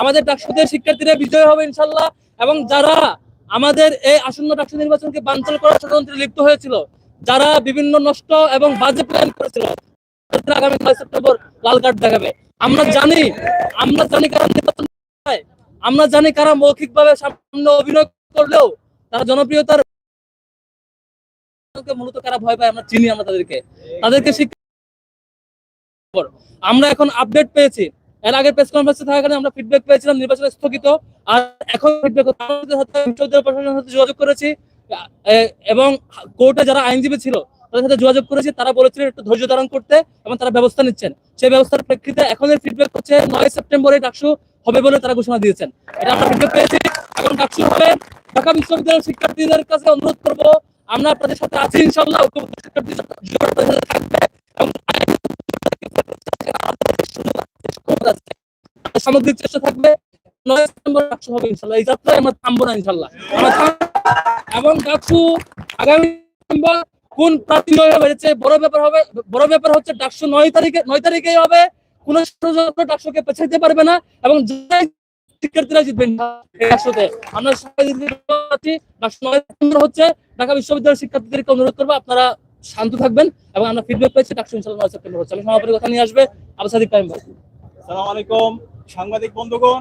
আমাদের ডাকসুদের শিক্ষার্থীরা বিজয় হবে ইনশাল্লাহ। এবং যারা আমাদের এই আসন্ন ডাকসু নির্বাচনকে বানচাল করার ষড়যন্ত্রে লিপ্ত হয়েছিল, যারা বিভিন্ন নষ্ট এবং বাজে প্ল্যান করেছিল আগামী নয় সেপ্টেম্বর লাল কার্ড দেখাবে। আমরা জানি আমরা জানি কারা নির্বাচন আমরা জানি কারা মৌখিকভাবে সামান্য অভিনয় করলেও তারা জনপ্রিয়তার মূলত কারা ভয় পায়, আমরা চিনি আমরা তাদেরকে। তাদেরকে শিক্ষা আমরা এখন আপডেট পেয়েছি। এর আগে প্রেস কনফারেন্সে থাকাকালীন আমরা ফিডব্যাক পেয়েছিলাম, নির্বাচন স্থগিত। আর এখন ফিডব্যাক প্রশাসনের সাথে যোগাযোগ করেছি। এবং কোর্টে যারা আইনজীবী ছিল, তাদের সাথে যোগাযোগ করেছি। তারা বলেছিলেন একটু ধৈর্য ধারণ করতে এবং তারা ব্যবস্থা নিচ্ছেন। সেই ব্যবস্থার প্রেক্ষিতে এখনের ফিডব্যাক হচ্ছে, নয় সেপ্টেম্বরে ডাকসু হবে বলে তারা ঘোষণা দিয়েছেন। এটা আমরা ফিডব্যাক পেয়েছি। এখন ডাকসু হবে, ঢাকা বিশ্ববিদ্যালয়ের শিক্ষার্থীদের কাছে অনুরোধ করব, আমরা আপনাদের সাথে আছি ইনশাল্লাহ ঐক্যবদ্ধ শিক্ষার্থী সাথে থাকবে এবং সামগ্রিক চেষ্টা থাকবে নয় সেপ্টেম্বর ডাকসু হবে ইনশাল্লাহ। এই যাত্রায় আমরা থামবো না ইনশাল্লাহ। এবং ডাকসু আগামী সেপ্টেম্বর কোন প্রার্থী জয় হবে? বড় ব্যাপার হবে বড় ব্যাপার হচ্ছে ডাকসু নয় তারিখে নয় তারিখেই হবে। কোন ষড়যন্ত্র ডাকসুকে পেছাইতে পারবে না এবং শিক্ষার্থীরা জিতবেন ডাকসুতে। আমরা নয় সেপ্টেম্বর হচ্ছে ঢাকা বিশ্ববিদ্যালয়ের শিক্ষার্থীদেরকে অনুরোধ করব আপনারা শান্ত থাকবেন এবং আমরা ফিডব্যাক পেয়েছি, ডাকসু ইনশাল্লাহ নয় সেপ্টেম্বর হচ্ছে। আমি সমাপনী কথা নিয়ে আসবে আবু সাদিক টাইম ভাই। আলাইকুম। সাংবাদিক বন্ধুগণ,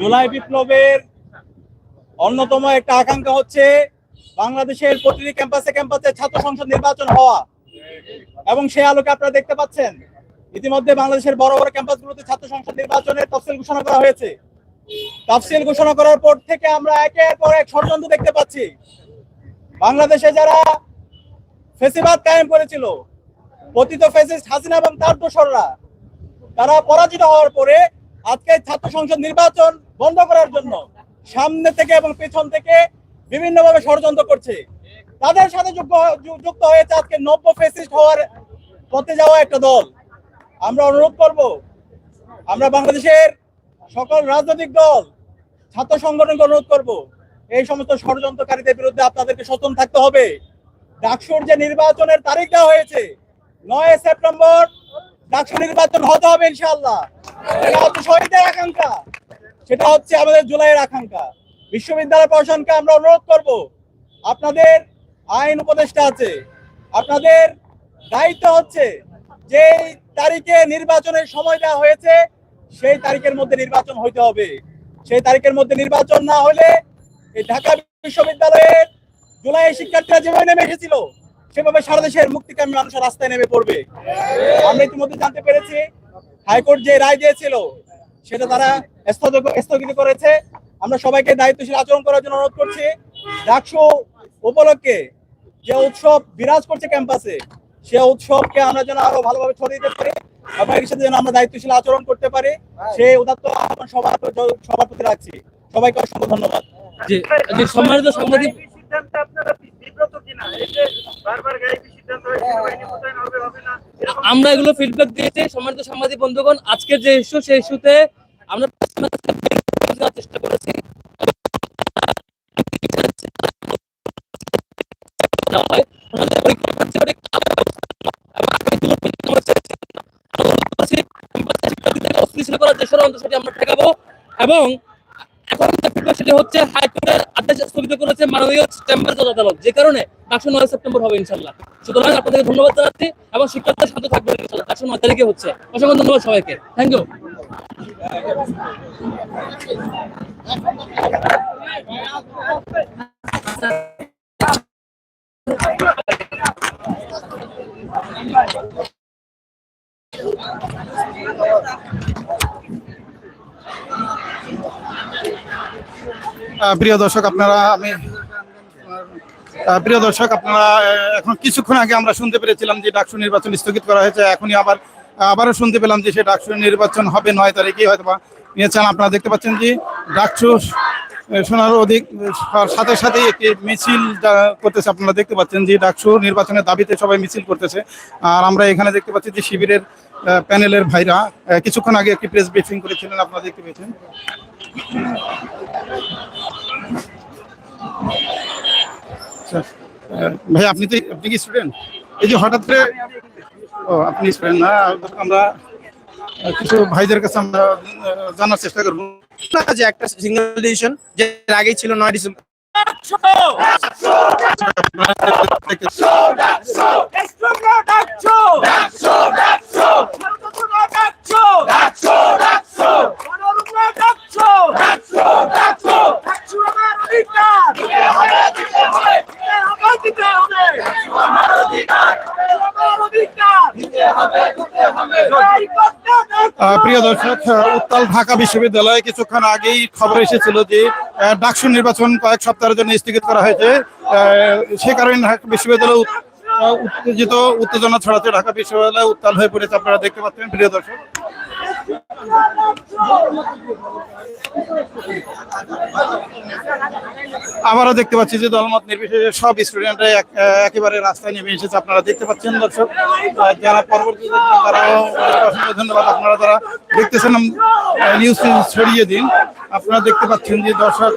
জুলাই বিপ্লবের অন্যতম একটা আকাঙ্ক্ষা হচ্ছে বাংলাদেশের প্রতিটি ক্যাম্পাসে ক্যাম্পাসে ছাত্র সংসদ নির্বাচন হওয়া। এবং সেই আলোকে আপনারা দেখতে পাচ্ছেন, ইতিমধ্যে বাংলাদেশের বড় বড় ক্যাম্পাসগুলোতে ছাত্র সংসদ নির্বাচনের তফসিল ঘোষণা করা হয়েছে। তফসিল ঘোষণা করার পর থেকে আমরা একের পর এক ষড়যন্ত্র দেখতে পাচ্ছি। বাংলাদেশে যারা ফেসিবাদ কায়েম করেছিল, পতিত ফেসিস্ট হাসিনা এবং তার দোসররা তারা পরাজিত হওয়ার পরে আজকে ছাত্র সংসদ নির্বাচন বন্ধ করার জন্য সামনে থেকে এবং পেছন থেকে বিভিন্নভাবে ষড়যন্ত্র করছে। তাদের সাথে যুক্ত হয়েছে আজকে নব্য ফেসিস্ট হওয়ার পথে যাওয়া একটা দল। আমরা অনুরোধ করব, আমরা বাংলাদেশের সকল রাজনৈতিক দল, ছাত্র সংগঠনকে অনুরোধ করব, এই সমস্ত ষড়যন্ত্রকারীদের বিরুদ্ধে আপনাদেরকে সচেতন থাকতে হবে। ডাকসুর যে নির্বাচনের তারিখ দেওয়া হয়েছে, নয় সেপ্টেম্বর নির্বাচন হতে হবে ইনশাআল্লাহ। এটা হচ্ছে শহীদের আকাঙ্ক্ষা। সেটা হচ্ছে আমাদের জুলাইয়ের আকাঙ্ক্ষা। বিশ্ববিদ্যালয় প্রশাসনকে আমরা অনুরোধ করব, আপনাদের আইন উপদেষ্টা আছে, আপনাদের দায়িত্ব হচ্ছে যে তারিখে নির্বাচনের সময় দেওয়া হয়েছে, সেই তারিখের মধ্যে নির্বাচন হইতে হবে। সেই তারিখের মধ্যে নির্বাচন না হলে এই ঢাকা বিশ্ববিদ্যালয়ের জুলাই শিক্ষার্থীরা যেভাবে নেমে এসেছিল সেভাবে সারা দেশের মুক্তিকামী মানুষের রাস্তায় নেমে পড়বে। আমরা ইতিমধ্যে জানতে পেরেছি, হাইকোর্ট যে রায় দিয়েছিল, সেটা তারা স্থগিত- করেছে। আমরা সবাইকে দায়িত্বশীল আচরণ করার জন্য অনুরোধ করছি, ডাকসু উপলক্ষে যে উৎসব বিরাজ করছে ক্যাম্পাসে, সে উৎসবকে আমরা যেন আরও ভালোভাবে ছড়িয়ে দিতে পারি এবং এর সাথে যেন আমরা দায়িত্বশীল আচরণ করতে পারি, সেই উদাত্ত আহ্বান সবার সবার প্রতি রাখছি। সবাইকে অসংখ্য ধন্যবাদ। সম্মানিত সাংবাদিক আপনারা বিব্রত কিনা? এই যে বারবার সিদ্ধান্ত হয়, সেনাবাহিনী মোতায়েন হবে হবে না আমরা এগুলো ফিডব্যাক দিয়েছি, সম্মানিত সাংবাদিক বন্ধুগণ, আজকের যে ইস্যু সেই ইস্যুতে আমরা চেষ্টা করেছি। এবং এখন সেটি হচ্ছে হাইকোর্টের আদেশ স্থগিত করেছে মাননীয় চেম্বার জজ আদালত যে কারণে একশো নয় সেপ্টেম্বর হবে ইনশাল্লাহ। সুতরাং আপনাদেরকে ধন্যবাদ জানাচ্ছি এবং শিক্ষার্থীরা শান্ত থাকবেন ইনশাল্লাহ। একশো নয় তারিখে হচ্ছে। অসংখ্য ধন্যবাদ সবাইকে। থ্যাংক ইউ আহ, প্রিয় দর্শক, আপনারা, আমি প্রিয় দর্শক, আপনারা এখন কিছুক্ষণ আগে আমরা শুনতে পেরেছিলাম যে ডাকসু নির্বাচন স্থগিত করা হয়েছে। এখনই আবার, আবারও শুনতে পেলাম যে সে ডাকসু নির্বাচন হবে নয় তারিখে হয়তো বা নিয়েছেন। আপনারা দেখতে পাচ্ছেন যে ডাকসু শোনার অধিক সাথে সাথেই একটি মিছিল করতেছে। আপনারা দেখতে পাচ্ছেন যে ডাকসু নির্বাচনের দাবিতে সবাই মিছিল করতেছে। আর আমরা এখানে দেখতে পাচ্ছি যে শিবিরের প্যানেলের ভাইরা কিছুক্ষণ আগে একটি প্রেস ব্রিফিং করেছিলেন, আপনারা দেখতে পেয়েছেন। ভাই আপনি তো আপনি কি স্টুডেন্ট এই যে হঠাৎ করে ও আপনি স্টুডেন্ট না আমরা কিছু ভাইদের কাছে আমরা জানার চেষ্টা করব যে একটা সিঙ্গেল ডিসিশন যে আগেই ছিল নয় ডিসেম্বর প্রিয় দর্শক উত্তাল ঢাকা বিশ্ববিদ্যালয়ে কিছুক্ষণ আগেই খবর এসেছিল যে ডাকসু নির্বাচন কয়েক সপ্তাহের জন্য স্থগিত করা হয়েছে। সে কারণে ঢাকা বিশ্ববিদ্যালয় উত্তেজিত, উত্তেজনা ছড়াচ্ছে ঢাকা বিশ্ববিদ্যালয় উত্তাল হয়ে পড়েছে, আপনারা দেখতে পাচ্ছেন, প্রিয় দর্শক। আবারও দেখতে পাচ্ছি যে দলমত নির্বিশেষে সব স্টুডেন্টরা একেবারে রাস্তায় নেমে এসেছে। আপনারা দেখতে পাচ্ছেন দর্শক যারা পরবর্তী তারাও ধন্যবাদ। আপনারা যারা দেখতেছেন নিউজ ছড়িয়ে দিন, আপনারা দেখতে পাচ্ছেন যে দর্শক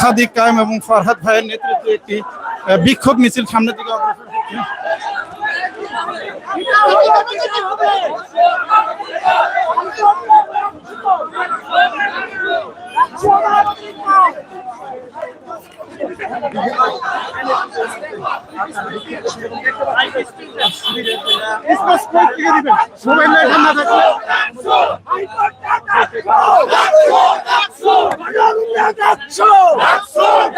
সাদিক কায়েম এবং ফরহাদ ভাইয়ের নেতৃত্বে একটি বিক্ষোভ মিছিল সামনের দিকে অগ্রসর ক্রিসমাস কোড থেকে দিবেন মোবাইল লাইট না থাকলে আইকন টাকা 100 100 100 100 100 100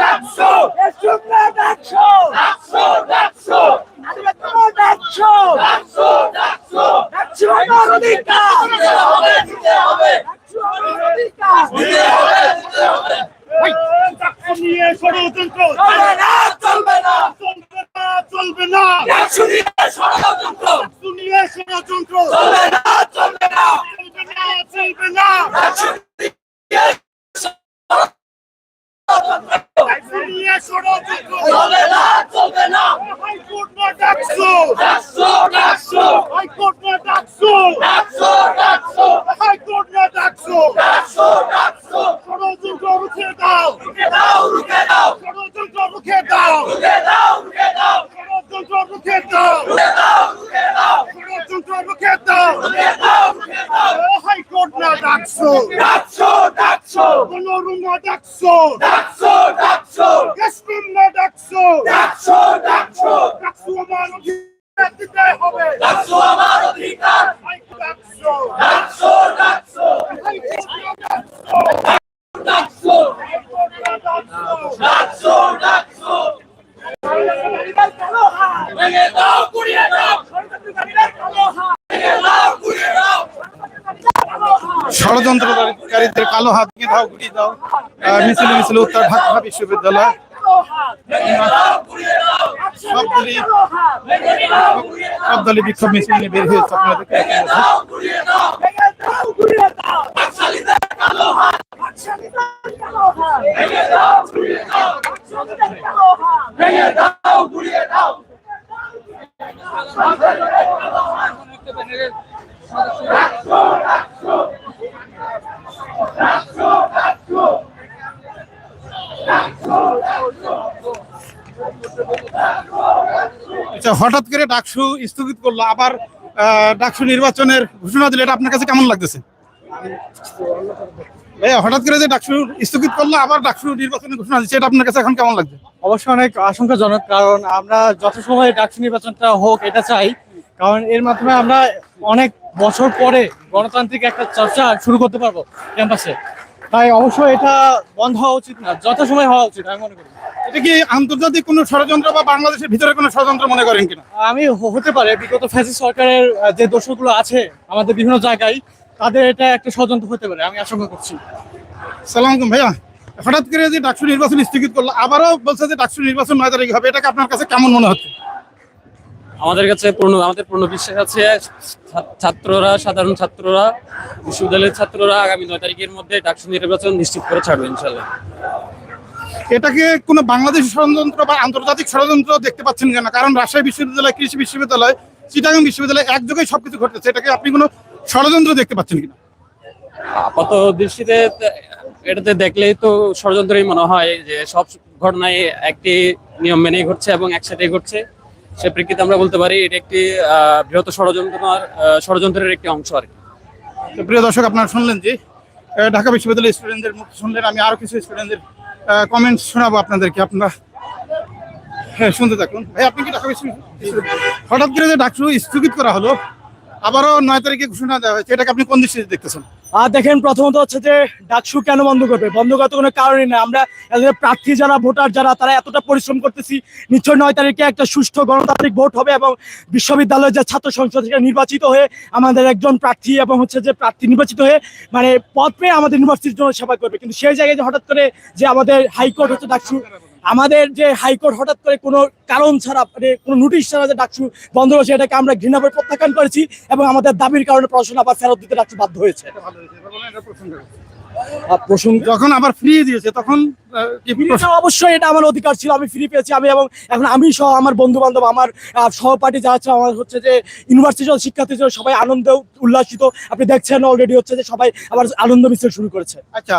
ডাকছো ডাকছো ডাকছো বলরুম না ডাকছো ডাকছো ডাকছো এসপিম না ডাকছো ডাকছো ডাকছো ডাকছো আমার অধিকার দিতে হবে ডাকছো আমার অধিকার ডাকছো ডাকছো ডাকছো ডাকছো ডাকছো ডাকছো ভেঙে দাও গুড়িয়ে দাও ভেঙে দাও গুড়িয়ে দাও ষড়যন্ত্রকারীদের কালো হাত ভেঙে দাও গুড়িয়ে দাও আহ, মিছিলে মিছিলে উত্তর ঢাকা বিশ্ববিদ্যালয়। সব দলই সব দলই বিক্ষোভ মিছিল নিয়ে বের হয়েছে আপনারা দেখতে পাচ্ছেন। আচ্ছা হঠাৎ করে ডাকসু স্থগিত করল, আবার ডাকসু নির্বাচনের ঘোষণা দিলে, এটা আপনার কাছে কেমন লাগতেছে? হঠাৎ করে যে ডাকসু স্থগিত করল, আবার ডাকসু নির্বাচনের ঘোষণা দিচ্ছে, এটা আপনার কাছে এখন কেমন লাগছে? অবশ্যই অনেক আশঙ্কাজনক, কারণ আমরা যত সময় ডাকসু নির্বাচনটা হোক, এটা চাই। কারণ এর মাধ্যমে আমরা অনেক বছর পরে গণতান্ত্রিক একটা চর্চা শুরু করতে পারব ক্যাম্পাসে। তাই অবশ্যই এটা বন্ধ হওয়া উচিত না যত সময় হওয়া উচিত আমি মনে করি। এটা কি আন্তর্জাতিক কোনো ষড়যন্ত্র বা বাংলাদেশের ভিতরে কোনো ষড়যন্ত্র মনে করেন কিনা? আমি হতে পারে বিগত ফ্যাসিস্ট সরকারের যে দোষগুলো আছে আমাদের বিভিন্ন জায়গায় তাদের এটা একটা ষড়যন্ত্র হতে পারে আমি আশঙ্কা করছি। সালাম আলাইকুম ভাইয়া। হঠাৎ করে যে ডাকসু নির্বাচন স্থগিত করল আবারও বলছে যে ডাকসু নির্বাচন নয় তারিখ হবে এটাকে আপনার কাছে কেমন মনে হচ্ছে? আমাদের কাছে পূর্ণ আমাদের পূর্ণ বিশ্বাস আছে। ছাত্ররা সাধারণ ছাত্ররা বিশ্ববিদ্যালয়ের ছাত্ররা আগামী নয় তারিখের মধ্যে ডাকসু নির্বাচন নিশ্চিত করে ছাড়বে ইনশাল্লাহ এটাকে কোনো বাংলাদেশি ষড়যন্ত্র বা আন্তর্জাতিক ষড়যন্ত্র দেখতে পাচ্ছেন কেন? কারণ রাজশাহী বিশ্ববিদ্যালয় কৃষি বিশ্ববিদ্যালয় চিটাগাং বিশ্ববিদ্যালয় এক জায়গায় সবকিছু ঘটেছে। এটাকে আপনি কোনো ষড়যন্ত্র দেখতে পাচ্ছেন কিনা? আপাত দৃষ্টিতে এটাতে দেখলেই তো ষড়যন্ত্রই মনে হয় যে সব ঘটনায় একটি নিয়ম মেনেই ঘটছে এবং একসাথেই ঘটছে। সে প্রেক্ষিতে আমরা বলতে পারি এটা একটি বৃহৎ ষড়যন্ত্র ষড়যন্ত্রের একটি অংশ আর কি। প্রিয় দর্শক, আপনারা শুনলেন যে ঢাকা বিশ্ববিদ্যালয়ের স্টুডেন্টদের মুখ শুনলেন, আমি আরও কিছু স্টুডেন্টদের কমেন্ট শোনাবো আপনাদেরকে। আপনারা হ্যাঁ শুনতে থাকুন। ভাই, আপনি কি ঢাকা বিশ্ববিদ্যালয় হঠাৎ করে যে ডাকসু স্থগিত করা হলো আবারও নয় তারিখে ঘোষণা দেওয়া হয়েছে। এটাকে আপনি কোন দৃষ্টিতে দেখতেছেন? আর দেখেন, প্রথমত হচ্ছে যে ডাকসু কেন বন্ধ করবে? বন্ধ করার তো কোনো কারণই না আমরা প্রার্থী যারা, ভোটার যারা, তারা এতটা পরিশ্রম করতেছি। নিশ্চয় নয় তারিখে একটা সুষ্ঠু গণতান্ত্রিক ভোট হবে এবং বিশ্ববিদ্যালয়ের যে ছাত্র সংসদ থেকে নির্বাচিত হয়ে আমাদের একজন প্রার্থী এবং হচ্ছে যে প্রার্থী নির্বাচিত হয়ে মানে পদ পেয়ে আমাদের ইউনিভার্সিটির জন্য সেবা করবে। কিন্তু সেই জায়গায় হঠাৎ করে যে আমাদের হাইকোর্ট হচ্ছে ডাকসু আমাদের যে হাইকোর্ট হঠাৎ করে কোনো কারণ ছাড়া মানে কোনো নোটিশ ছাড়া যে ডাকসু বন্ধ হয়েছে এটাকে আমরা ঘৃণাভাবে প্রত্যাখ্যান করেছি এবং আমাদের দাবির কারণে পড়াশোনা আবার ফেরত দিতে ডাকসু বাধ্য হয়েছে। আর প্রসঙ্গ যখন আবার ফ্রি দিয়েছে তখন অবশ্যই এটা আমার অধিকার ছিল আমি ফ্রি পেয়েছি আমি এবং এখন আমি সহ আমার বন্ধু বান্ধব আমার সহপাঠী যারা ছিল আমার হচ্ছে যে ইউনিভার্সিটি শিক্ষার্থী ছিল সবাই আনন্দ উল্লাসিত। আপনি দেখছেন অলরেডি হচ্ছে যে সবাই আবার আনন্দ মিছিল শুরু করেছে। আচ্ছা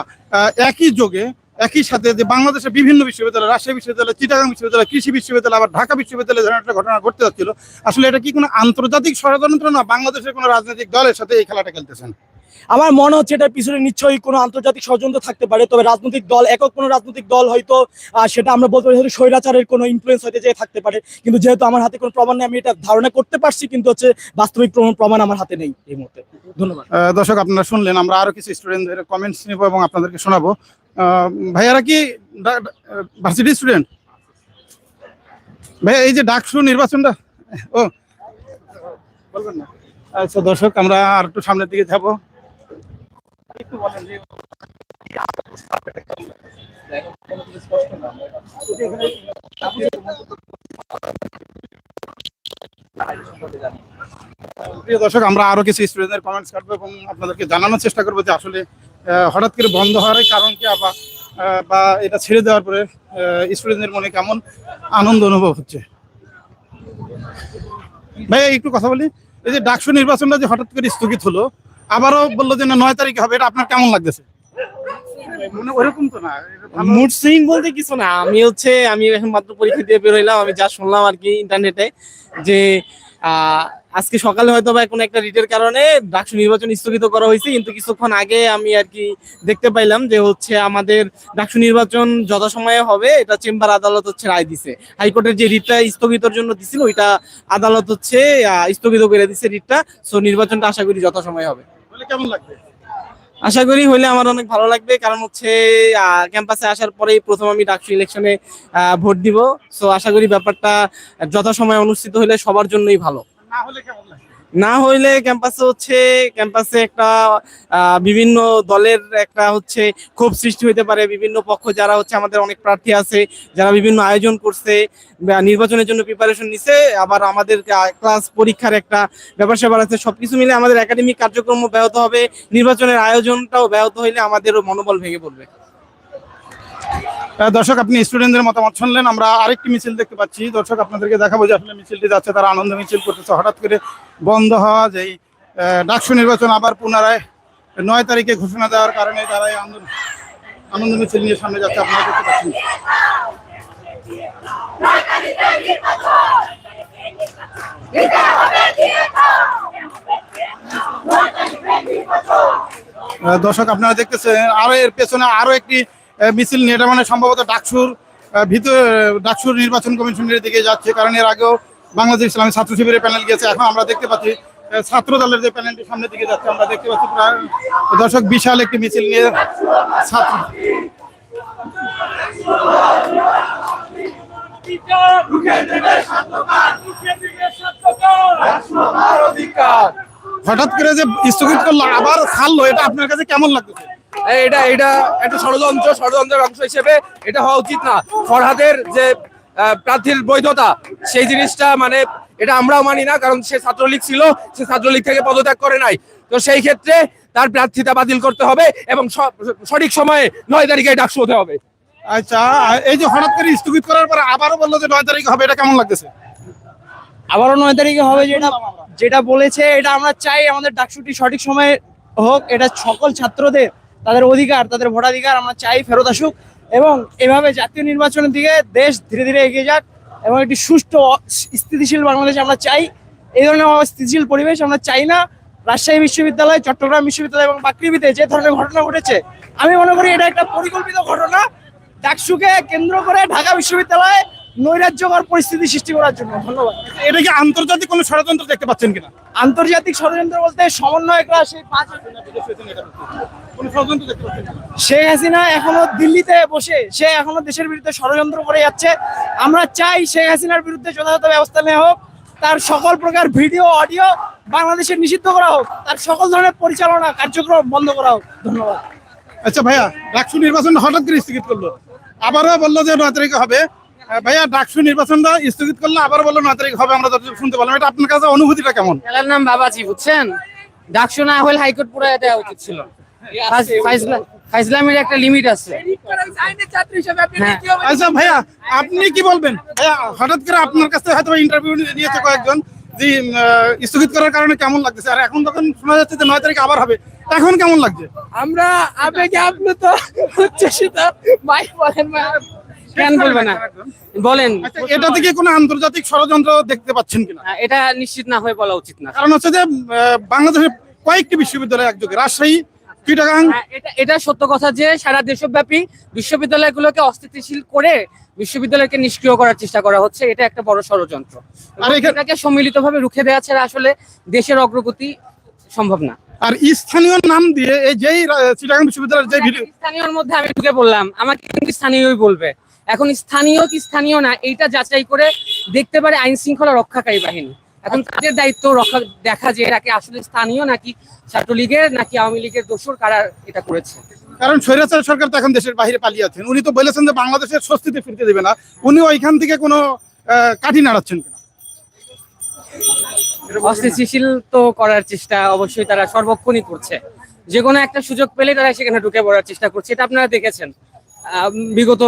একই যোগে একই সাথে যে বাংলাদেশের বিভিন্ন বিশ্ববিদ্যালয় রাজশাহী বিশ্ববিদ্যালয় চিটাগাং বিশ্ববিদ্যালয় কৃষি বিশ্ববিদ্যালয় আবার ঢাকা বিশ্ববিদ্যালয়ে ধরনের একটা ঘটনা ঘটতে যাচ্ছিল আসলে এটা কি কোনো আন্তর্জাতিক ষড়যন্ত্র না বাংলাদেশের কোনো রাজনৈতিক দলের সাথে এই খেলাটা খেলতেছেন? আমার মনে হচ্ছে এটার পিছনে নিশ্চয়ই কোনো আন্তর্জাতিক ষড়যন্ত্র থাকতে পারে তবে রাজনৈতিক দল একক কোনো রাজনৈতিক দল হয়তো সেটা আমরা বলতে পারি হয়তো স্বৈরাচারের কোনো ইনফ্লুয়েন্স হয়তো যে থাকতে পারে কিন্তু যেহেতু আমার হাতে কোনো প্রমাণ নেই আমি এটা ধারণা করতে পারছি কিন্তু হচ্ছে বাস্তবিক প্রমাণ- প্রমাণ আমার হাতে নেই এই মুহূর্তে। ধন্যবাদ। দর্শক আপনারা শুনলেন আমরা আরও কিছু স্টুডেন্টদের কমেন্টস নেব এবং আপনাদেরকে শোনাবো। ভাইয়ারা কি ভার্সিটি স্টুডেন্ট ভাইয়া, এই যে ডাকসু নির্বাচনটা, ও। বলবেন না। আচ্ছা দর্শক, আমরা আর একটু সামনের দিকে যাব। প্রিয় দর্শক, আমরা আরও কিছু স্টুডেন্টদের কমেন্টস কাটবো এবং আপনাদেরকে জানানোর চেষ্টা করব যে আসলে হঠাৎ করে বন্ধ হওয়ার কারণ কি আবার বা এটা ছেড়ে দেওয়ার পরে স্টুডেন্টদের মনে কেমন আনন্দ অনুভব হচ্ছে? ভাই একটু কথা বলি। এই যে ডাকসু নির্বাচনটা যে হঠাৎ করে স্থগিত হলো, আবারও বলল যে নয় তারিখে হবে, এটা আপনার কেমন লাগতেছে? মানে ওরকম তো না মুড সুইং বলতে কিছু না আমি হচ্ছে আমি এখন মাত্র পরীক্ষা দিয়ে বের হইলাম আমি যা শুনলাম আর কি ইন্টারনেটে যে আজকে সকালে হয়তো বা কোনো একটা রিটের কারণে ডাকসু নির্বাচন স্থগিত করা হয়েছে কিন্তু কিছুক্ষণ আগে আমি আর কি দেখতে পাইলাম যে হচ্ছে আমাদের ডাকসু নির্বাচন যথাসময়ে হবে এটা চেম্বার আদালত হচ্ছে রায় দিছে। হাইকোর্টের যে রিটটা স্থগিতর জন্য দিছিল ওইটা আদালত হচ্ছে স্থগিত করে দিছে রিটটা সো নির্বাচনটা আশা করি যথাসময়ে হবে। বলে কেমন লাগবে? আশা করি হলে আমার অনেক ভালো লাগবে, কারণ হচ্ছে ক্যাম্পাসে আসার পরেই প্রথম আমি ডাকসু ইলেকশনে ভোট দিব। সো আশা করি ব্যাপারটা যথাসময়ে অনুষ্ঠিত হলে সবার জন্যই ভালো। না হলে কেমন না হইলে ক্যাম্পাসে হচ্ছে, ক্যাম্পাসে একটা বিভিন্ন দলের একটা হচ্ছে ক্ষোভ সৃষ্টি হইতে পারে। বিভিন্ন পক্ষ যারা হচ্ছে আমাদের অনেক প্রার্থী আছে, যারা বিভিন্ন আয়োজন করছে নির্বাচনের জন্য প্রিপারেশন নিছে, আবার আমাদের ক্লাস পরীক্ষার একটা ব্যাপার স্যাপার আছে, সবকিছু মিলে আমাদের একাডেমিক কার্যক্রম ব্যাহত হবে, নির্বাচনের আয়োজনটাও ব্যাহত হইলে আমাদেরও মনোবল ভেঙে পড়বে। দর্শক, আপনি স্টুডেন্টদের মতামত শুনলেন, আমরা আরেকটি মিছিল দেখতে পাচ্ছি। দর্শক, আপনাদেরকে দেখাবো যে আসলে মিছিলটি যাচ্ছে, তারা আনন্দ মিছিল করতেছে। হঠাৎ করে বন্ধ হওয়া যে ডাকসু নির্বাচন আবার পুনরায় নয় তারিখে ঘোষণা দেওয়ার কারণে তারা এই আনন্দ আনন্দ মিছিল নিয়ে সামনে যাচ্ছে, আপনারা দেখতে পাচ্ছেন। দর্শক, আপনারা দেখতেছেন, আরও এর পেছনে আরও একটি মিছিল নিয়ে, এটা মানে সম্ভবত ডাকসুর ভিতরে, ডাকসুর নির্বাচন কমিশনের দিকে যাচ্ছে, কারণ এর আগেও বাংলাদেশ ইসলামী ছাত্র শিবিরের প্যানেল গিয়েছে এখন আমরা দেখতে পাচ্ছি ছাত্র দলের যে প্যানেলটি সামনের দিকে যাচ্ছে, আমরা দেখতে পাচ্ছি প্রায়, দর্শক, বিশাল একটি মিছিল নিয়ে ছাত্র হঠাৎ করে যে স্থগিত করল, আবার ছাড়লো, এটা আপনার কাছে কেমন লাগতেছে? এটা এটা একটা ষড়যন্ত্র ষড়যন্ত্রের অংশ হিসেবে এটা হওয়া উচিত না। ফরহাদের যে আহ, প্রার্থীর বৈধতা সেই জিনিসটা মানে এটা আমরাও মানি না কারণ সে ছাত্রলীগ ছিল সে ছাত্রলীগ থেকে পদত্যাগ করে নাই। তো সেই ক্ষেত্রে তার প্রার্থিতা বাতিল করতে হবে এবং সঠিক সময়ে নয় তারিখে ডাকসু হতে হবে। আচ্ছা এই যে হঠাৎ করে স্থগিত করার পরে আবারও বলল যে নয় তারিখে হবে এটা কেমন লাগতেছে? আবারও নয় তারিখে হবে যেটা যেটা বলেছে এটা আমরা চাই আমাদের ডাকসুটি সঠিক সময়ে হোক এটা সকল ছাত্রদের তাদের অধিকার, তাদের ভোটাধিকার আমরা চাই ফেরত আসুক এবং এভাবে জাতীয় নির্বাচনের দিকে দেশ ধীরে ধীরে এগিয়ে যাক এবং একটি সুষ্ঠু স্থিতিশীল বাংলাদেশ আমরা চাই। এই ধরনের স্থিতিশীল পরিবেশ আমরা চাই না। রাজশাহী বিশ্ববিদ্যালয়, চট্টগ্রাম বিশ্ববিদ্যালয় এবং বাকৃবিতে যে ধরনের ঘটনা ঘটেছে, আমি মনে করি এটা একটা পরিকল্পিত ঘটনা। ডাকসুকে কেন্দ্র করে ঢাকা বিশ্ববিদ্যালয়ে নৈরাজ্যকর পরিস্থিতি সৃষ্টি করার জন্য। ধন্যবাদ। এটা কি আন্তর্জাতিক কোনো ষড়যন্ত্র দেখতে পাচ্ছেন কিনা? আন্তর্জাতিক ষড়যন্ত্র বলতে সমন্বয়করা সেই পাঁচ? শেখ হাসিনা এখনও দিল্লিতে বসে সে এখনও দেশের বিরুদ্ধে ষড়যন্ত্র করে যাচ্ছে। আমরা চাই শেখ হাসিনার বিরুদ্ধে যথাযথ ব্যবস্থা নেওয়া হোক তার সকল প্রকার ভিডিও অডিও বাংলাদেশে নিষিদ্ধ করা হোক তার সকল ধরনের পরিচালনা কার্যক্রম বন্ধ করা হোক। ধন্যবাদ। আচ্ছা ভাইয়া ডাকসু নির্বাচন হঠাৎ করে স্থগিত করল। আবারও বলল যে নয় তারিখে হবে। ভাইয়া ডাকসু নির্বাচনটা স্থগিত করল আবার বলল নয় তারিখ হবে আমরা যতটুকু শুনতে পারলাম। এটা আপনার কাছে অনুভূতিটা কেমন? খেলার নাম বাবাজি বুঝছেন? ডাকশো না হলে হাইকোর্ট পুরো দেওয়া উচিত ছিল। ফাইজ- ফাইজলা- ফাইজলামের একটা লিমিট আছে। হ্যাঁ। আচ্ছা ভাইয়া আপনি কি বলবেন? ভাইয়া হঠাৎ করে আপনার কাছে হয়তো ইন্টারভিউ নিয়েছে কয়েকজন যে স্থগিত করার কারণে কেমন লাগতেছে? আর এখন তখন শোনা যাচ্ছে যে নয় তারিখ আবার হবে এখন কেমন লাগছে? আমরা আবেগে ভাই বলেন কেন বলবে না। বলেন। আচ্ছা এটা থেকে কোনো আন্তর্জাতিক ষড়যন্ত্র দেখতে পাচ্ছেন কিনা? এটা নিশ্চিত না হয়ে বলা উচিত না। কারণ হচ্ছে যে বাংলাদেশের কয়েকটি বিশ্ববিদ্যালয় একযোগে রাজশাহী চিটাগাং হ্যাঁ, এটা সত্য কথা যে সারা দেশব্যাপী বিশ্ববিদ্যালয়গুলোকে অস্থিতিশীল করে বিশ্ববিদ্যালয়কে নিষ্ক্রিয় করার চেষ্টা করা হচ্ছে। এটা একটা বড় ষড়যন্ত্র। এটাকে সম্মিলিতভাবে রুখে দেওয়া ছাড়া আসলে দেশের অগ্রগতি সম্ভব না। আর স্থানীয় নাম দিয়ে এই যেই চিটাগাং বিশ্ববিদ্যালয়ের যে ভিডিও স্থানীয়র মধ্যে আমি ঢুকে বললাম আমাকে স্থানীয়ই বলবে। এখন স্থানীয় কি স্থানীয় না এইটা যাচাই করে দেখতে পারে আইন শৃঙ্খলা রক্ষাকারী বাহিনী। এখন তাদের দায়িত্ব রক্ষা দেখা যে এটাকে আসলে স্থানীয় নাকি ছাত্রলীগের নাকি আওয়ামী লীগের দোষর কারা এটা করেছে। কারণ স্বৈরাচার সরকার তো এখন দেশের বাইরে পালিয়ে আছেন উনি তো বলেছেন যে বাংলাদেশের স্বস্তিতে ফিরতে দেবে না। উনি ওইখান থেকে কোনো কাঠি নাড়াচ্ছেন কিনা? অস্থিতিশীল তো করার চেষ্টা অবশ্যই তারা সর্বক্ষণই করছে। যে কোনো একটা সুযোগ পেলে তারা সেখানে ঢুকে পড়ার চেষ্টা করছে এটা আপনারা দেখেছেন। বিগত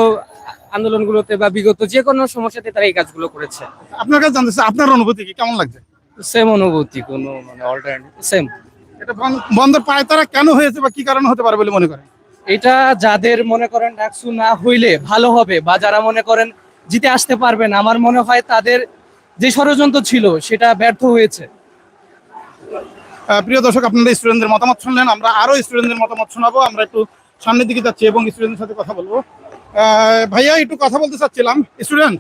আন্দোলনগুলোতে বা বিগত যে কোনো সমস্যাতে তারা এই কাজগুলো করেছে। আপনার কাছে জানতে চাই, আপনার অনুভূতি কি? কেমন লাগছে? সেম অনুভূতি কোনো মানে অল্টারনেটিভ সেম এটা বন- বন্দর পায় তারা কেন হয়েছে বা কি কারণে হতে পারে বলে মনে করেন? এটা যাদের মনে করেন ডাকসু না হইলে ভালো হবে বা যারা মনে করেন জিতে আসতে পারবেন আমার মনে হয় তাদের যে ষড়যন্ত্র ছিল সেটা ব্যর্থ হয়েছে। আহ, প্রিয় দর্শক আপনারা স্টুডেন্টদের মতামত শুনলেন আমরা আরও স্টুডেন্টদের মতামত শোনাবো আমরা একটু সামনের দিকে যাচ্ছি এবং স্টুডেন্টের সাথে কথা বলব। ভাইয়া একটু কথা বলতে চাচ্ছিলাম। স্টুডেন্ট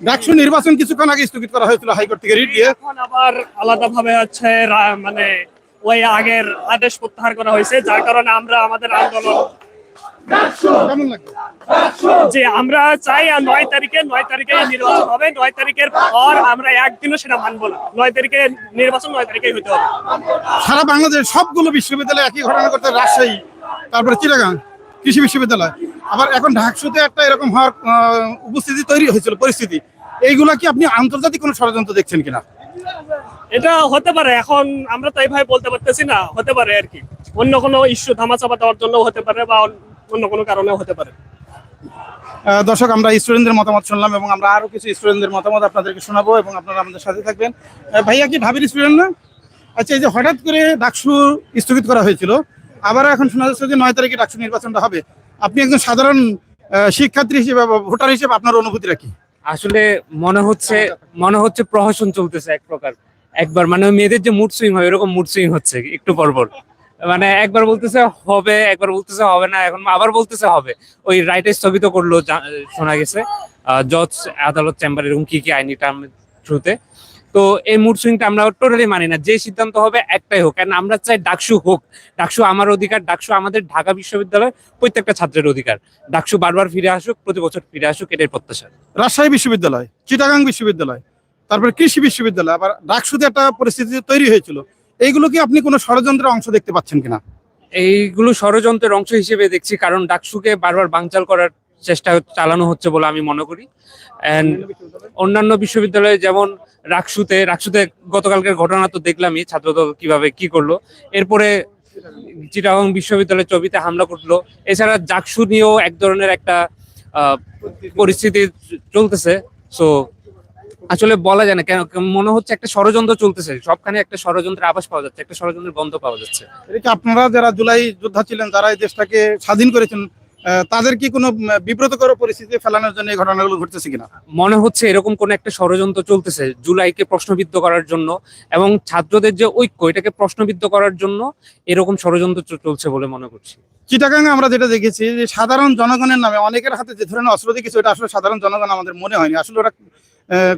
ডাকসু নির্বাচন কিছুক্ষণ আগে স্থগিত করা হয়েছিল হাইকোর্ট থেকে রিট দিয়ে। এখন আবার আলাদাভাবে হচ্ছে মানে ওই আগের আদেশ প্রত্যাহার করা হয়েছে যার কারণে আমরা আমাদের আন্দোলন যে আমরা চাই আর নয় তারিখে নয় তারিখে নির্বাচন হবে। নয় তারিখের পর আমরা একদিনও সেটা মানবো না। নয় তারিখে নির্বাচন নয় তারিখে হইতে হবে। সারা বাংলাদেশ সবগুলো বিশ্ববিদ্যালয় একই ঘটনা করতে রাজশাহী তারপরে চিটাগাং। কৃষি বিশ্ববিদ্যালয়। আবার এখন ঢাকসুতে একটা এরকম হওয়ার উপস্থিতি তৈরি হয়েছিল পরিস্থিতি। এইগুলা কি আপনি আন্তর্জাতিক কোনো ষড়যন্ত্র দেখছেন কিনা? এটা হতে পারে এখন আমরা তো এইভাবে বলতে পারতেছি না হতে পারে আর কি। অন্য কোনো ইস্যু ধামাচাপা দেওয়ার জন্য হতে পারে বা অন্য কোনো কারণেও হতে পারে। দর্শক আমরা স্টুডেন্টদের মতামত শুনলাম এবং আমরা আরও কিছু স্টুডেন্টদের মতামত আপনাদেরকে শোনাবো এবং আপনারা আমাদের সাথে থাকবেন। ভাইয়া কি ঢাবির স্টুডেন্ট না? আচ্ছা এই যে হঠাৎ করে ডাকসু স্থগিত করা হয়েছিল আবার এখন শোনা যাচ্ছে যে নয় তারিখে ডাকসু নির্বাচনটা হবে। আপনি একজন সাধারণ শিক্ষার্থী হিসেবে ভোটার হিসেবে আপনার অনুভূতিটা কি? আসলে মনে হচ্ছে মনে হচ্ছে প্রহসন চলতেছে এক প্রকার। একবার মানে মেয়েদের যে মুড সুইং হয় এরকম মুড সুইং হচ্ছে একটু পর পর। মানে একবার বলতেছে হবে, একবার বলতেছে হবে না, এখন আবার বলতেছে হবে। ওই রাইটে স্থগিত করল শোনা গেছে। জজ আদালত চেম্বার এরকম কি কি আইনি টার্ম থ্রুতে তো এই মুড সুইংটা আমরা টোটালি মানি না। যে সিদ্ধান্ত হবে একটাই হোক। কারণ আমরা চাই ডাকসু হোক। ডাকসু আমার অধিকার ডাকসু আমাদের ঢাকা বিশ্ববিদ্যালয় প্রত্যেকটা ছাত্রের অধিকার। ডাকসু বারবার ফিরে আসুক প্রতি বছর ফিরে আসুক এটাই প্রত্যাশা। রাজশাহী বিশ্ববিদ্যালয় চিটাগাং বিশ্ববিদ্যালয় তারপরে কৃষি বিশ্ববিদ্যালয় আবার ডাকসুতে একটা পরিস্থিতি তৈরি হয়েছিল। এইগুলো কি আপনি কোনো ষড়যন্ত্রের অংশ দেখতে পাচ্ছেন কিনা? এইগুলো ষড়যন্ত্রের অংশ হিসেবে দেখছি কারণ ডাকসুকে বারবার বাংচাল করার চেষ্টা চালানো হচ্ছে বলে আমি মনে করি। অ্যান্ড অন্যান্য বিশ্ববিদ্যালয়ে যেমন রাকসুতে রাকসুতে গতকালকের ঘটনা তো দেখলামই, ছাত্রদল কীভাবে কি করল। এরপরে চিটাগং বিশ্ববিদ্যালয়ের ছবিতে হামলা করল। এছাড়া জাকসু নিয়েও এক ধরনের একটা পরিস্থিতি চলতেছে। সো আসলে বলা যায় না, কেন মনে হচ্ছে একটা ষড়যন্ত্র চলতেছে। সবখানে একটা ষড়যন্ত্রের আভাস পাওয়া যাচ্ছে, একটা ষড়যন্ত্রের গন্ধ পাওয়া যাচ্ছে। আপনারা যারা জুলাই যোদ্ধা ছিলেন, যারা এই দেশটাকে স্বাধীন করেছেন তাদের কি কোনো বিব্রতকর পরিস্থিতি ফেলানোর জন্য এই ঘটনাগুলো ঘটতেছে কিনা? মনে হচ্ছে এরকম কোন একটা ষড়যন্ত্র চলতেছে জুলাইকে প্রশ্নবিদ্ধ করার জন্য এবং ছাত্রদের যে ঐক্য এটাকে প্রশ্নবিদ্ধ করার জন্য এরকম ষড়যন্ত্র চলছে বলে মনে করছি। চিটাগাঙ্গে আমরা যেটা দেখেছি যে সাধারণ জনগণের নামে অনেকের হাতে যে ধরনের অস্ত্র দেখেছি ওটা আসলে সাধারণ জনগণ আমাদের মনে হয়নি। আসলে ওরা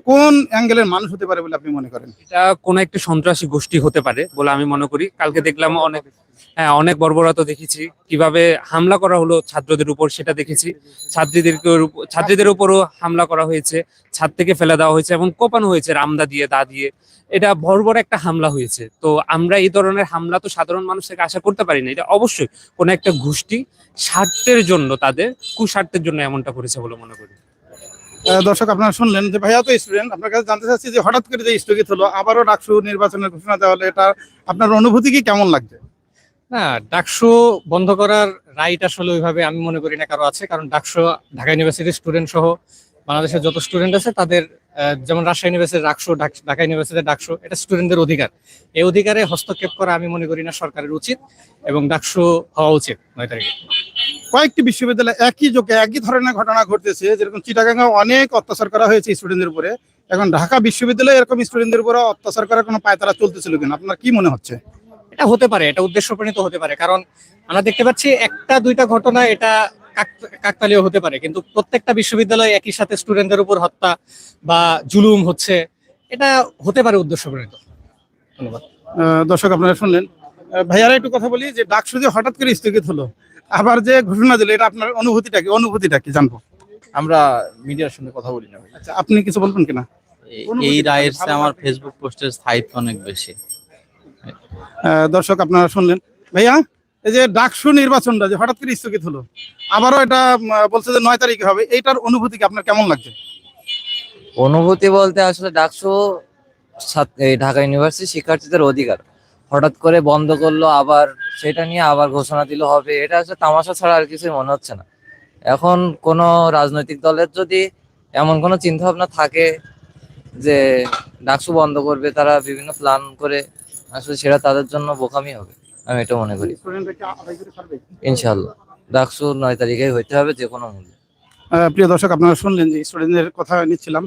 কোন অ্যাঙ্গেলের মানুষ হতে পারে বলে আপনি মনে করেন? এটা কোন একটা সন্ত্রাসী গোষ্ঠী হতে পারে বলে আমি মনে করি। কালকে দেখলাম অনেক হ্যাঁ অনেক বর্বরতা দেখেছি। কীভাবে হামলা করা হলো ছাত্রদের উপর সেটা দেখেছি। ছাত্রীদেরকে ছাত্রীদের উপরও হামলা করা হয়েছে। ছাদ থেকে ফেলে দেওয়া হয়েছে এবং কোপানো হয়েছে রামদা দিয়ে, দা দিয়ে। এটা বর্বর একটা হামলা হয়েছে। তো আমরা এই ধরনের হামলা তো সাধারণ মানুষ থেকে আশা করতে পারি না। এটা অবশ্যই কোন একটা গোষ্ঠী স্বার্থের জন্য তাদের কুস্বার্থের জন্য এমনটা করেছে বলে মনে করি। দর্শক, আপনারা শুনলেন যে ভাইয়া তো স্টুডেন্ট আপনার কাছে জানতে চাচ্ছি যে হঠাৎ করে যে স্থগিত হলো, আবারও ডাকসু নির্বাচনের ঘোষণা দেওয়া হলো, এটা আপনার অনুভূতি কি? কেমন লাগছে? না, ডাকসু বন্ধ করার রাইট আসলে ওইভাবে আমি মনে করি না কারও আছে। কারণ ডাকসু, ঢাকা ইউনিভার্সিটির স্টুডেন্ট সহ বাংলাদেশের যত স্টুডেন্ট আছে, তাদের যেমন রাজশাহী ইউনিভার্সিটির ডাকসু, ঢাক- ইউনিভার্সিটির ডাকসু, এটা স্টুডেন্টদের অধিকার। এই অধিকারে হস্তক্ষেপ করা আমি মনে করি না সরকারের উচিত এবং ডাকসু হওয়া উচিত নয় তারিখে। কয়েকটি বিশ্ববিদ্যালয়ে একই যোগে একই ধরনের ঘটনা ঘটতেছে যেরকম চিটাগাঙ্গে অনেক অত্যাচার করা হয়েছে স্টুডেন্টদের উপরে। এখন ঢাকা বিশ্ববিদ্যালয়ে এরকম স্টুডেন্টদের উপরে অত্যাচার করার কোনো পায়তারা চলতেছিল কিনা? আপনার কি মনে হচ্ছে? এটা হতে পারে এটা উদ্দেশ্য প্রণীত হতে পারে। কারণ আমরা দেখতে পাচ্ছি একটা দুইটা ঘটনা এটা কাক- কাকতালীয় হতে পারে। কিন্তু প্রত্যেকটা বিশ্ববিদ্যালয়ে একই সাথে স্টুডেন্টদের উপর হত্যা বা জুলুম হচ্ছে এটা হতে পারে উদ্দেশ্য প্রণীত। ধন্যবাদ। আহ, দর্শক আপনারা শুনলেন। ভাইয়ারা একটু কথা বলি যে ডাকসু যে হঠাৎ করে স্থগিত হলো আবার যে ঘোষণা দিল এটা আপনার অনুভূতিটা কি? অনুভূতিটা কি? জানব। আমরা মিডিয়ার সঙ্গে কথা বলি না আচ্ছা আপনি কিছু বলবেন কিনা? এই- রায়ের আমার ফেসবুক পোস্টের স্থায়িত্ব অনেক বেশি। দর্শক আপনারা শুনলেন। ভাইয়া, এই যে ডাকসু নির্বাচনটা যে হঠাৎ করে স্থগিত হলো, আবারও এটা বলছে যে নয় তারিখে হবে, এইটার অনুভূতি আপনার কেমন লাগছে? অনুভূতি বলতে আসলে ডাকসু ঢাকা ইউনিভার্সিটি শিক্ষার্থীদের অধিকার। হঠাৎ করে বন্ধ করল, আবার সেটা নিয়ে আবার ঘোষণা দিল হবে, এটা আসলে তামাশা ছাড়া আর কিছুই মনে হচ্ছে না। এখন কোনো রাজনৈতিক দলের যদি এমন কোনো চিন্তা ভাবনা থাকে যে ডাকসু বন্ধ করবে, তারা বিভিন্ন প্ল্যান করে আসলে সেটা তাদের জন্য বোকামি হবে আমি এটা মনে করি। ইনশাল্লাহ ডাকসু নয় তারিখে হইতে হবে যে কোনো মূল্যে। প্রিয় দর্শক আপনারা শুনলেন যে স্টুডেন্টদের কথা নিচ্ছিলাম।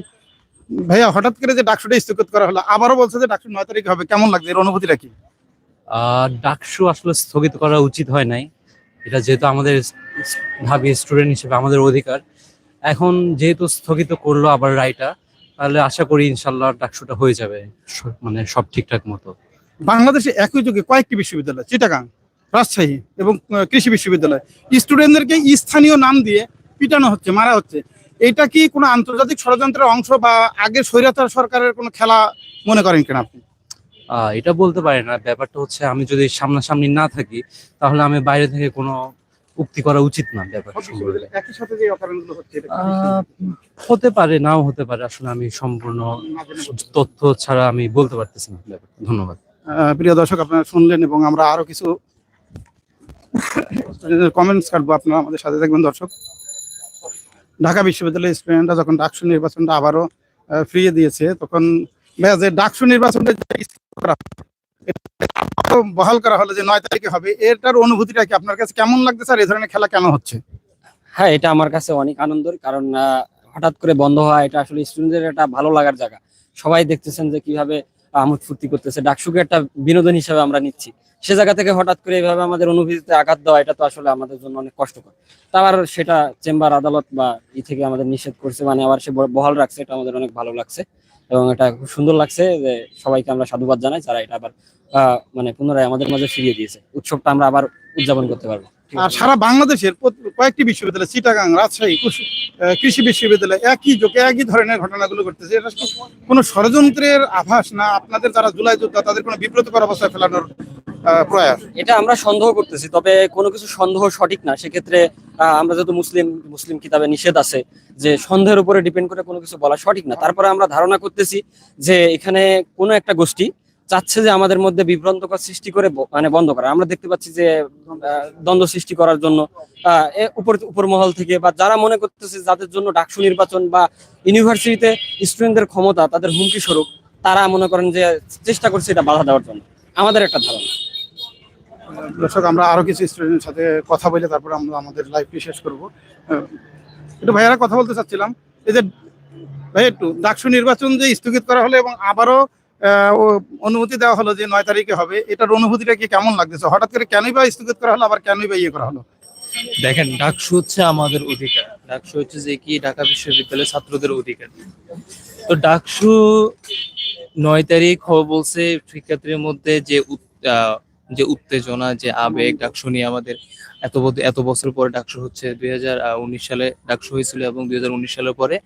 ভাইয়া হঠাৎ করে যে ডাকসুটা স্থগিত করা হলো আবারও বলছে যে ডাকসু নয় তারিখে হবে। কেমন লাগছে? এর অনুভূতিটা কি? ডাকসু আসলে স্থগিত করা উচিত হয় নাই। এটা যেহেতু আমাদের ভাবি স্টুডেন্ট হিসেবে আমাদের অধিকার। এখন যেহেতু স্থগিত করল আবার রায়টা তাহলে আশা করি ইনশাল্লাহ ডাকসুটা হয়ে যাবে মানে সব ঠিকঠাক মতো। বাংলাদেশে একই যুগে কয়েকটি বিশ্ববিদ্যালয় চিটাগাং রাজশাহী এবং কৃষি বিশ্ববিদ্যালয়। স্টুডেন্টদেরকে স্থানীয় নাম দিয়ে পিটানো হচ্ছে মারা হচ্ছে। এটা কি কোনো আন্তর্জাতিক ষড়যন্ত্রের অংশ বা আগের স্বৈরাচার সরকারের কোনো খেলা মনে করেন কিনা আপনি? এটা বলতে পারি না। ব্যাপারটা হচ্ছে আমি যদি সামনাসামনি না থাকি তাহলে আমি বাইরে থেকে কোনো উক্তি করা উচিত না ব্যাপার হতে পারে নাও হতে পারে। আসলে আমি সম্পূর্ণ তথ্য ছাড়া আমি বলতে পারতেছি না ব্যাপারটা। ধন্যবাদ। প্রিয় দর্শক, আপনারা শুনলেন এবং আমরা আরও কিছু কমেন্টস কাটবো। আপনারা আমাদের সাথে থাকবেন, দর্শক। ঢাকা বিশ্ববিদ্যালয়ের স্টুডেন্টরা যখন ডাকসু নির্বাচনটা আবারও ফিরিয়ে দিয়েছে, তখন যে ডাকসু নির্বাচনটা বহাল করা হলো যে নয় তারিখে হবে। এটার অনুভূতিটা কি? আপনার কাছে কেমন লাগতেছে আর এই ধরনের খেলা কেন হচ্ছে? হ্যাঁ এটা আমার কাছে অনেক আনন্দের, কারণ হঠাৎ করে বন্ধ হওয়া, এটা আসলে স্টুডেন্টদের একটা ভালো লাগার জায়গা। সবাই দেখতেছেন যে কীভাবে আমোদ ফুর্তি করতেছে। ডাকসুকে একটা বিনোদন হিসাবে আমরা নিচ্ছি। সে জায়গা থেকে হঠাৎ করে এইভাবে আমাদের অনুভূতিতে আঘাত দেওয়া, এটা তো আসলে আমাদের জন্য অনেক কষ্টকর। তা আবার সেটা চেম্বার আদালত বা ই থেকে আমাদের নিষেধ করছে মানে আবার সে বহাল রাখছে, এটা আমাদের অনেক ভালো লাগছে এবং এটা খুব সুন্দর লাগছে যে সবাইকে আমরা সাধুবাদ জানাই, যারা এটা আবার মানে পুনরায় আমাদের মাঝে ফিরিয়ে দিয়েছে। উৎসবটা আমরা আবার উদযাপন করতে পারব। আর সারা বাংলাদেশের কয়েকটি বিশ্ববিদ্যালয়, চিটাগাং, রাজশাহী কৃষি বিশ্ববিদ্যালয় একই যোগে একই ধরনের ঘটনাগুলো ঘটতেছে। এটা কোনো ষড়যন্ত্রের আভাস না, আপনাদের যারা জুলাই যোদ্ধা, তাদের কোনো বিব্রতকর অবস্থায় ফেলানোর প্রয়াস। এটা আমরা সন্দেহ করতেছি, তবে কোনো কিছু সন্দেহ সঠিক না। সেক্ষেত্রে আমরা যেহেতু মুসলিম মুসলিম কিতাবে নিষেধ আছে যে সন্দেহের উপরে ডিপেন্ড করে কোনো কিছু বলা সঠিক না। তারপরে আমরা ধারণা করতেছি যে এখানে কোনো একটা গোষ্ঠী চাচ্ছে যে আমাদের মধ্যে বিভ্রান্তকর সৃষ্টি করে মানে বন্ধ করা। আমরা দেখতে পাচ্ছি যে দ্বন্দ্ব সৃষ্টি করার জন্য উপর উপর মহল থেকে বা যারা মনে করতেছে যাদের জন্য ডাকসু নির্বাচন বা ইউনিভার্সিটিতে স্টুডেন্টদের ক্ষমতা তাদের হুমকি স্বরূপ, তারা মনে করেন যে চেষ্টা করছে এটা বাধা দেওয়ার জন্য। আমাদের একটা ধারণা। দর্শক, আমরা আরও কিছু স্টুডেন্টের সাথে কথা বলে তারপর আমরা আমাদের লাইভটি শেষ করব। একটু ভাইয়ারা কথা বলতে চাচ্ছিলাম। এই যে, ভাই, একটু ডাকসু নির্বাচন যে স্থগিত করা হলো এবং আবারও অনুমতি দেওয়া হলো যে নয় তারিখে হবে। এটার অনুভূতিটা কি কেমন লাগতেছে? হঠাৎ করে কেনই বা স্থগিত করা হলো, আবার কেনই বা ইয়ে করা হলো? দেখেন, ডাকসু হচ্ছে আমাদের অধিকার। ডাকসু হচ্ছে যে কি? ঢাকা বিশ্ববিদ্যালয়ের ছাত্রদের অধিকার। তো ডাকসু নয় তারিখ হবে বলছে শিক্ষার্থীর মধ্যে যে যে উত্তেজনা, যে আবেগ, ডাকসু নিয়ে আমাদের এত এত বছর পরে ডাকসু হচ্ছে। দুই হাজার উনিশ সালে ডাকসু হয়েছিল এবং দুই হাজার উনিশ সালের পরে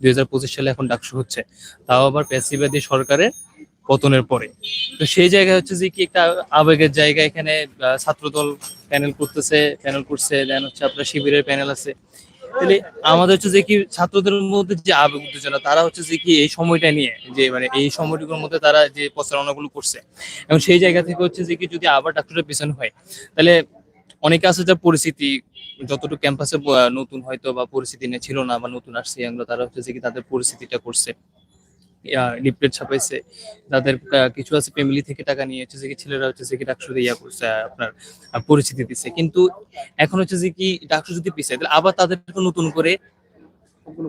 দুই হাজার পঁচিশ সালে এখন ডাকসু হচ্ছে। তাও আবার প্যাসিবাদী সরকারের পতনের পরে। তো সেই জায়গায় হচ্ছে যে কি একটা আবেগের জায়গা এখানে ছাত্রদল প্যানেল করতেছে প্যানেল করছে দেন হচ্ছে আপনার শিবিরের প্যানেল আছে। তাহলে আমাদের হচ্ছে যে কি ছাত্রদের মধ্যে যে আবেগ উত্তেজনা, তারা হচ্ছে যে কি এই সময়টা নিয়ে, যে মানে এই সময়টুকুর মধ্যে তারা যে প্রচারণাগুলো করছে, এবং সেই জায়গা থেকে হচ্ছে যে কি যদি আবার ডাক্তারের পেছনে হয়, তাহলে অনেকে আছে যে পরিস্থিতি, যতটুকু ক্যাম্পাসে নতুন হয়তো বা পরিস্থিতি নিয়ে ছিল না বা নতুন আসছে তারা হচ্ছে যে কি তাদের পরিস্থিতিটা করছে। লিপলেট ছাপাইছে। তাদের কিছু আছে ফ্যামিলি থেকে টাকা নিয়ে হচ্ছে যে কি ছেলেরা হচ্ছে কি ডাক্তার ইয়া করছে আপনার পরিচিতি দিচ্ছে কিন্তু এখন হচ্ছে যে কি ডাকসু যদি পিছায়, তাহলে আবার তাদেরকে নতুন করে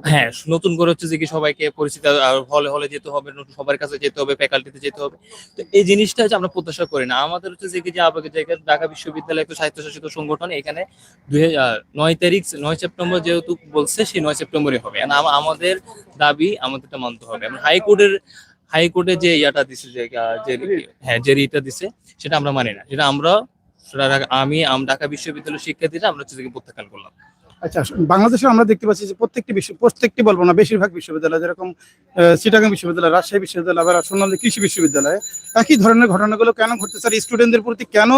হ্যাঁ নতুন করে হচ্ছে যে কি সবাইকে পরিচিত হলে হলে যেতে হবে নতুন সবার কাছে যেতে হবে ফ্যাকাল্টিতে যেতে হবে। তো এই জিনিসটা হচ্ছে আমরা প্রত্যাশা করি না। আমাদের হচ্ছে যে কি যে জায়গায় ঢাকা বিশ্ববিদ্যালয় একটা স্বায়ত্তশাসিত সংগঠন এখানে দুই হাজার নয় তারিখ নয় সেপ্টেম্বর যেহেতু বলছে সেই নয় সেপ্টেম্বরই হবে। আমাদের দাবি আমাদেরটা মানতে হবে। এবং হাইকোর্টের হাইকোর্টে যে ইয়াটা দিছে যে হ্যাঁ যে রিটা দিছে সেটা আমরা মানি না। সেটা আমরা আমি আম ঢাকা বিশ্ববিদ্যালয়ের শিক্ষার্থীরা আমরা হচ্ছে প্রত্যাখ্যান করলাম। আচ্ছা বাংলাদেশে আমরা দেখতে পাচ্ছি যে প্রত্যেকটি বিশ্ব প্রত্যেকটি বলব না, বেশিরভাগ বিশ্ববিদ্যালয়, যেরকম চিটাগাং বিশ্ববিদ্যালয়, রাজশাহী বিশ্ববিদ্যালয়, আবার সোনালী কৃষি বিশ্ববিদ্যালয়ে, একই ধরনের ঘটনাগুলো কেন ঘটতেছে আর স্টুডেন্টদের প্রতি কেন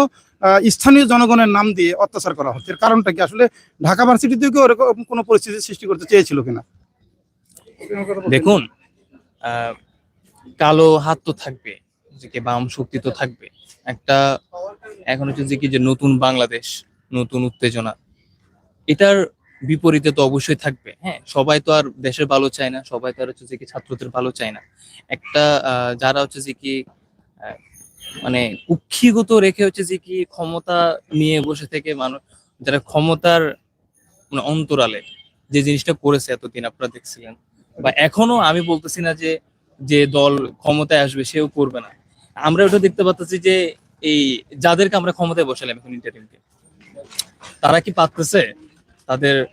স্থানীয় জনগণের নাম দিয়ে অত্যাচার করা হচ্ছে? কারণটা কি? আসলে ঢাকা ভার্সিটিতেও কি ওরকম কোনো পরিস্থিতি সৃষ্টি করতে চেয়েছিল কিনা? দেখুন কালো হাত তো থাকবে, যে কি বাম শক্তি তো থাকবে। একটা, এখন হচ্ছে যে কি যে নতুন বাংলাদেশ, নতুন উত্তেজনা এটার বিপরীতে তো অবশ্যই থাকবে। হ্যাঁ সবাই তো আর দেশের ভালো চায় না, সবাই তো আর হচ্ছে যে কি ছাত্রদের ভালো চায় না। একটা যারা হচ্ছে যে কি মানে কুক্ষিগত রেখে হচ্ছে যে কি ক্ষমতা নিয়ে বসে থেকে মানুষ যারা ক্ষমতার মানে অন্তরালে যে জিনিসটা করেছে এতদিন আপনারা দেখছিলেন। বা এখনও আমি বলতেছি না যে যে দল ক্ষমতায় আসবে সেও করবে না। আমরা ওটা দেখতে পাচ্ছি যে, এই যাদেরকে আমরা ক্ষমতায় বসালাম এখন ইন্টারিমকে তারা কি পারতেছে? তাদের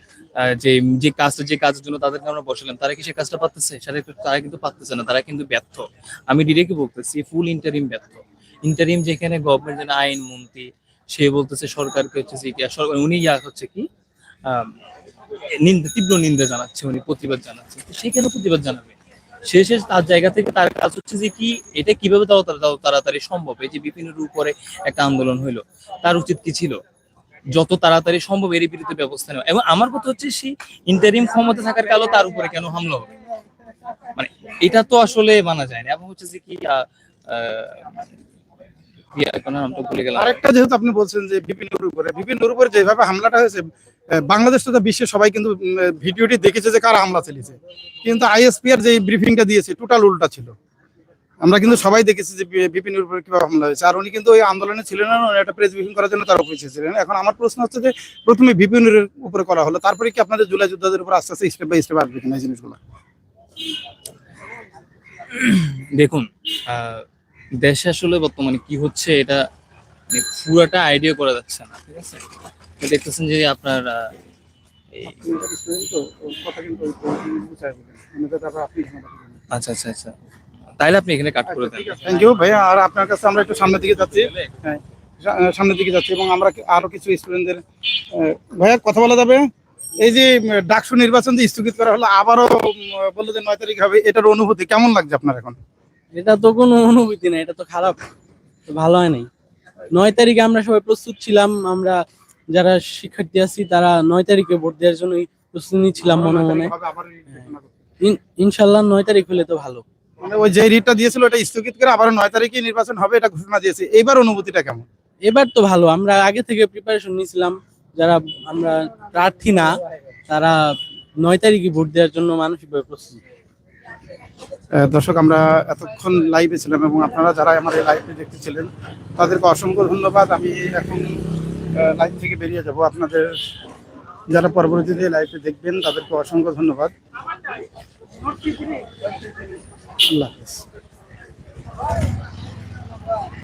যে যে কাজটা যে কাজের জন্য তাদেরকে আমরা বসালাম, তারা কি সে কাজটা পাচ্ছে সেটা তারা কিন্তু পারতেছে না, তারা কিন্তু ব্যর্থ। আমি ডিরেক্টলি বলতেছি ফুল ইন্টারিম ব্যর্থ। ইন্টারিম যেখানে গভর্নমেন্ট আইন মন্ত্রী, সে বলতেছে সরকারকে হচ্ছে সরকার উনি ইয়া হচ্ছে কি নিন্দা, তীব্র নিন্দা জানাচ্ছে, উনি প্রতিবাদ জানাচ্ছে। সে কেন প্রতিবাদ জানাবে? শেষে তার জায়গা থেকে তার কাজ হচ্ছে যে কি, এটা কীভাবে তারা- তাড়াতাড়ি সম্ভব? এই যে বিপিনের উপরে একটা আন্দোলন হইল, তার উচিত কি ছিল? যত তাড়াতাড়ি সম্ভব এর বিরুদ্ধে ব্যবস্থা নেওয়া। এবং আমার কথা হচ্ছে সেই ইন্টারিম ক্ষমতা থাকার কালো তার উপরে কেন হামলা হবে? মানে এটা তো আসলে মানা যায় না। এবং হচ্ছে যে কি বাংলাদেশ সবাই কিন্তু ভিডিওটি দেখেছে যে কারা হামলা চালিয়েছে। কিন্তু যে ব্রিফিংটা দিয়েছে টোটাল উল্টা ছিল। আমরা কিন্তু সবাই দেখেছি যে বিপিনের উপরে কীভাবে হামলা হয়েছে। আর উনি কিন্তু ওই আন্দোলনে ছিলেন না উনি একটা প্রেস ব্রিফিং করার জন্য তার অফিসে ছিলেন। এখন আমার প্রশ্ন হচ্ছে যে প্রথমে বিপিনের উপরে করা হলো তারপরে কি আপনাদের জুলাই যোদ্ধাদের উপর আস্তে আস্তে স্টেপ বাই স্টেপ আসবে কিনা এই জিনিসগুলো? দেখুন দেশে আসলে বর্তমানে কি হচ্ছে এটা মানে পুরাটা আইডিয়া করা যাচ্ছে না ঠিক আছে? দেখতেছেন যে আপনার কিন্তু আচ্ছা আচ্ছা আচ্ছা। তাইলে আপনি এখানে কাট করে দেন। থ্যাংক ইউ ভাইয়া। আর আপনার কাছে আমরা একটু সামনের দিকে যাচ্ছি। হ্যাঁ সামনের দিকে যাচ্ছি এবং আমরা আরও কিছু স্টুডেন্টদের ভাইয়া কথা বলা যাবে? এই যে ডাকসু নির্বাচন যে স্থগিত করা হলো আবারও বলল যে নয় তারিখ হবে এটার অনুভূতি কেমন লাগছে আপনার এখন? এটা তো কোনো অনুভূতি না এটা তো খারাপ। ভালো হয় নাই। নয় তারিখে আমরা সবাই প্রস্তুত ছিলাম আমরা যারা শিক্ষার্থী আছি তারা নয় তারিখে ভোট দেওয়ার জন্য প্রস্তুতি নিচ্ছিলাম মনে মনে ইনশাল্লাহ নয় তারিখ হলে তো ভালো। মানে ওই যে রিটটা দিয়েছিল এটা স্থগিত করে আবার নয় তারিখে নির্বাচন হবে এটা ঘোষণা দিয়েছে। এবার অনুভূতিটা কেমন? এবার তো ভালো আমরা আগে থেকে প্রিপারেশন নিয়েছিলাম। যারা আমরা প্রার্থী না তারা নয় তারিখে ভোট দেওয়ার জন্য মানসিকভাবে প্রস্তুত। দর্শক আমরা এতক্ষণ লাইভে ছিলাম এবং আপনারা যারা আমার এই লাইভে দেখতেছিলেন তাদেরকে অসংখ্য ধন্যবাদ। আমি এখন লাইভ থেকে বেরিয়ে যাব। আপনাদের যারা পরবর্তীতে লাইভে দেখবেন তাদেরকে অসংখ্য ধন্যবাদ। Allah.